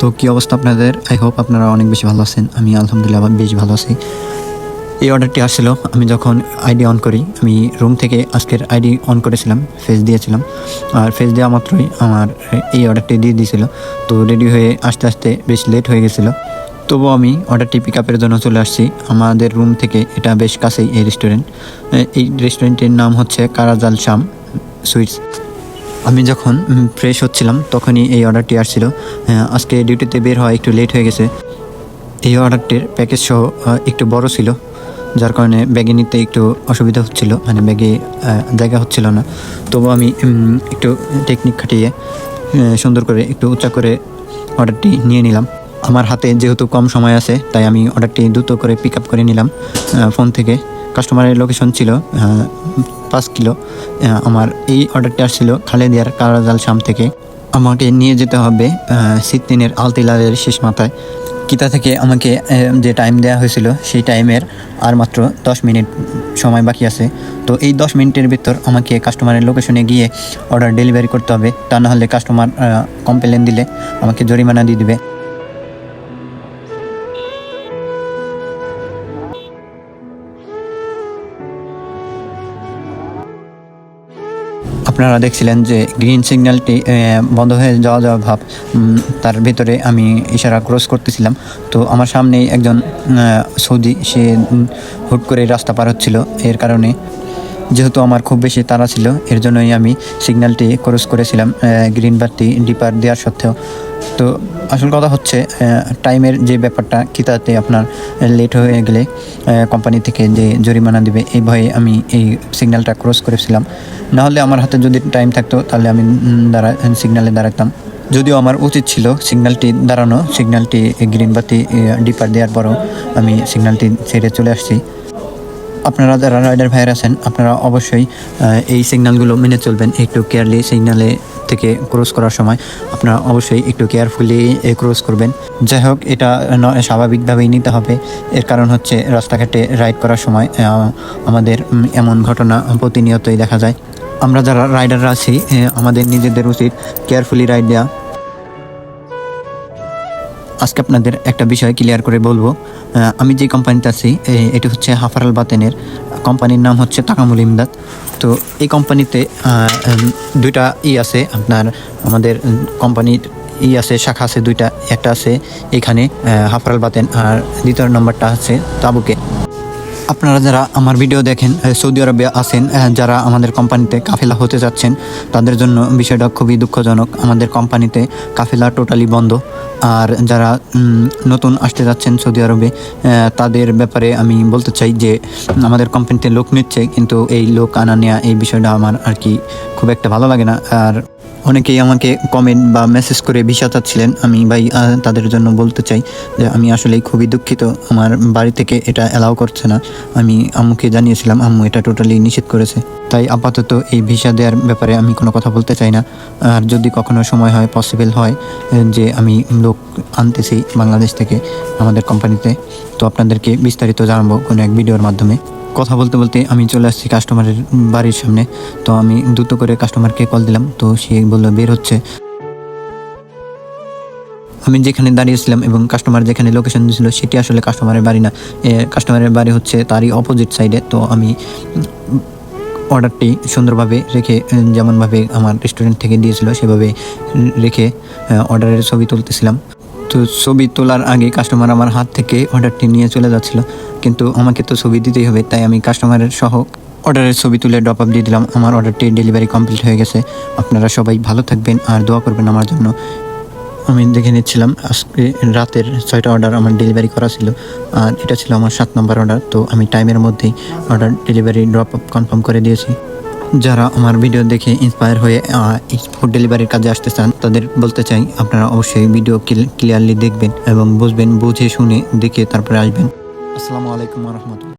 তো কি অবস্থা আপনাদের? আই হোপ আপনারা অনেক বেশি ভালো আছেন। আমি আলহামদুলিল্লাহ বেশ ভালো আছি। এই অর্ডারটি আসছিল, আমি যখন আইডি অন করি, আমি রুম থেকে আজকের আইডি অন করেছিলাম ফেস দিয়েছিলাম। আর ফেস দেওয়া মাত্রই আমার এই অর্ডারটি দিয়ে দিয়েছিল। তো রেডি হয়ে আস্তে আস্তে বেশ লেট হয়ে গেছিল। তবুও আমি অর্ডারটি পিক আপের জন্য চলে আসছি। আমাদের রুম থেকে এটা বেশ কাছেই, এই রেস্টুরেন্ট এই রেস্টুরেন্টের নাম হচ্ছে কারাজাল শাম সুইটস আমি যখন ফ্রেশ হচ্ছিলাম, তখনই এই অর্ডারটি আসছিল। আজকে ডিউটিতে বের হওয়া একটু লেট হয়ে গেছে। এই অর্ডারটির প্যাকেজ সহ একটু বড় ছিল, যার কারণে ব্যাগে নিতে একটু অসুবিধা হচ্ছিল মানে ব্যাগে জায়গা হচ্ছিল না। তবু আমি একটু টেকনিক খাটিয়ে সুন্দর করে একটু উঁচা করে অর্ডারটি নিয়ে নিলাম। আমার হাতে যেহেতু কম সময় আছে, তাই আমি অর্ডারটি দ্রুত করে পিক আপ করে নিলাম ফোন থেকে। কাস্টমারের লোকেশন ছিল পাঁচ কিলো। আমার এই অর্ডারটি আসছিল খালেদিয়ার কারাজাল শাম থেকে। আমাকে নিয়ে যেতে হবে সিদ্দিনের আলতিলালের শেষ মাথায়। কিতা থেকে আমাকে যে টাইম দেওয়া হয়েছিল, সেই টাইমের আর মাত্র দশ মিনিট সময় বাকি আছে। তো এই দশ মিনিটের ভিতর আমাকে কাস্টমারের লোকেশনে গিয়ে অর্ডার ডেলিভারি করতে হবে। তা নাহলে কাস্টমার কমপ্লেন দিলে আমাকে জরিমানা দিয়ে দিবে। আপনারা দেখছিলেন যে গ্রিন সিগন্যালটি বন্ধ হয়ে যাওয়া যাওয়া ভাব তার ভিতরে আমি ইশারা ক্রস করতেছিলাম। তো আমার সামনেই একজন সৌদি, সে হুট করে রাস্তা পার হচ্ছিল। এর কারণে যেহেতু আমার খুব বেশি তাড়া ছিল, এর জন্যই আমি সিগন্যালটি ক্রস করেছিলাম গ্রিন বাতি ডিপার দেওয়ার সত্ত্বেও। তো আসল কথা হচ্ছে টাইমের যে ব্যাপারটা, কিতাতে আপনার লেট হয়ে গেলে কোম্পানি থেকে যে জরিমানা দিবে, এই ভয়ে আমি এই সিগন্যালটা ক্রস করেছিলাম। না হলে আমার হাতে যদি টাইম থাকতো, তাহলে আমি দাঁড়া সিগন্যালে দাঁড়াতাম। যদিও আমার উচিত ছিল সিগন্যালটি দাঁড়ানো, সিগন্যালটি গ্রিন বাতি ডিপার দেওয়ার পরও আমি সিগন্যালটি ছেড়ে চলে আসছি। আপনারা যারা রাইডার ভাইয়ের আছেন, আপনারা অবশ্যই এই সিগন্যালগুলো মেনে চলবেন একটু কেয়ারলি সিগন্যালে থেকে ক্রস করার সময়। আপনারা অবশ্যই একটু কেয়ারফুলি ক্রস করবেন। যাই হোক, এটা স্বাভাবিকভাবেই নিতে হবে। এর কারণ হচ্ছে রাস্তাঘাটে রাইড করার সময় আমাদের এমন ঘটনা প্রতিনিয়তই দেখা যায়। আমরা যারা রাইডাররা আছি আমাদের নিজেদের উচিত কেয়ারফুলি রাইড দেওয়া। আজকে আপনাদের একটা বিষয় ক্লিয়ার করে বলব। আমি যে কোম্পানিতে আছি এটি হচ্ছে হাফারাল বাতেনের কোম্পানির নাম হচ্ছে তাকামুল ইমদাদ। তো এই কোম্পানিতে দুইটা ই আছে, আপনার আমাদের কোম্পানির ই আছে, শাখা আছে দুইটা, একটা আছে এখানে হাফারাল বাতেন, আর দ্বিতীয় নম্বরটা আছে তাবুকে। আপনারা যারা আমার ভিডিও দেখেন সৌদি আরবে আছেন যারা আমাদের কোম্পানিতে কাফেলা হতে যাচ্ছেন তাদের জন্য বিষয়টা খুবই দুঃখজনক। আমাদের কোম্পানিতে কাফেলা টোটালি বন্ধ। আর যারা নতুন আসতে যাচ্ছেন সৌদি আরবে তাদের ব্যাপারে আমি বলতে চাই যে, আমাদের কোম্পানিতে লোক নিচ্ছে, কিন্তু এই লোক আনা নেওয়া এই বিষয়টা আমার আর কি খুব একটা ভালো লাগে না। আর অনেকেই আমাকে কমেন্ট বা মেসেজ করে ভিসা চাচ্ছিলেন। আমি, ভাই তাদের জন্য বলতে চাই যে আমি আসলে খুবই দুঃখিত। আমার বাড়ি থেকে এটা অ্যালাউ করছে না। আমি আম্মুকে জানিয়েছিলাম, আম্মু এটা টোটালি নিষেধ করেছে। তাই আপাতত এই ভিসা দেওয়ার ব্যাপারে আমি কোনো কথা বলতে চাই না। আর যদি কখনো সময় হয় পসিবল হয় যে আমি লোক আনতেছি বাংলাদেশ থেকে আমাদের কোম্পানিতে তো আপনাদেরকে বিস্তারিত জানাব কোনো এক ভিডিওর মাধ্যমে। কথা বলতে বলতে আমি চলে আসছি কাস্টমারের বাড়ির সামনে। তো আমি দ্রুত করে কাস্টমারকে কল দিলাম। তো সে বলল, বের হচ্ছে। আমি যেখানে দাঁড়িয়েছিলাম এবং কাস্টমার যেখানে লোকেশন দিয়েছিল সেটি আসলে কাস্টমারের বাড়ি না। কাস্টমারের বাড়ি হচ্ছে তারই অপোজিট সাইডে তো আমি অর্ডারটি সুন্দরভাবে রেখে, যেমনভাবে আমার রেস্টুরেন্ট থেকে দিয়েছিল, সেভাবে রেখে অর্ডারের ছবি তুলতেছিলাম। তো ছবি তোলার আগে কাস্টমার আমার হাত থেকে অর্ডারটি নিয়ে চলে যাচ্ছিল, কিন্তু আমাকে তো ছবি দিতেই হবে, তাই আমি কাস্টমারের সহ অর্ডারের ছবি তুলে ড্রপ আপ দিয়ে দিলাম। আমার অর্ডারটি ডেলিভারি কমপ্লিট হয়ে গেছে। আপনারা সবাই ভালো থাকবেন আর দোয়া করবেন আমার জন্য। আমি দেখে নিচ্ছিলাম, আজকে রাতের ছয়টা অর্ডার আমার ডেলিভারি করা ছিল, আর এটা ছিল আমার সাত নম্বর অর্ডার তো আমি টাইমের মধ্যেই order delivery drop up confirm করে দিয়েছি। যারা আমার ভিডিও দেখে ইন্সপায়ার হয়ে ফুড ডেলিভারির কাজে আসতে চান, তাদের বলতে চাই আপনারা অবশ্যই ভিডিও ক্লিয়ারলি দেখবেন এবং বুঝবেন, বুঝে শুনে দেখে তারপরে আসবেন। আসসালামু আলাইকুম রহমতুল্লাহ।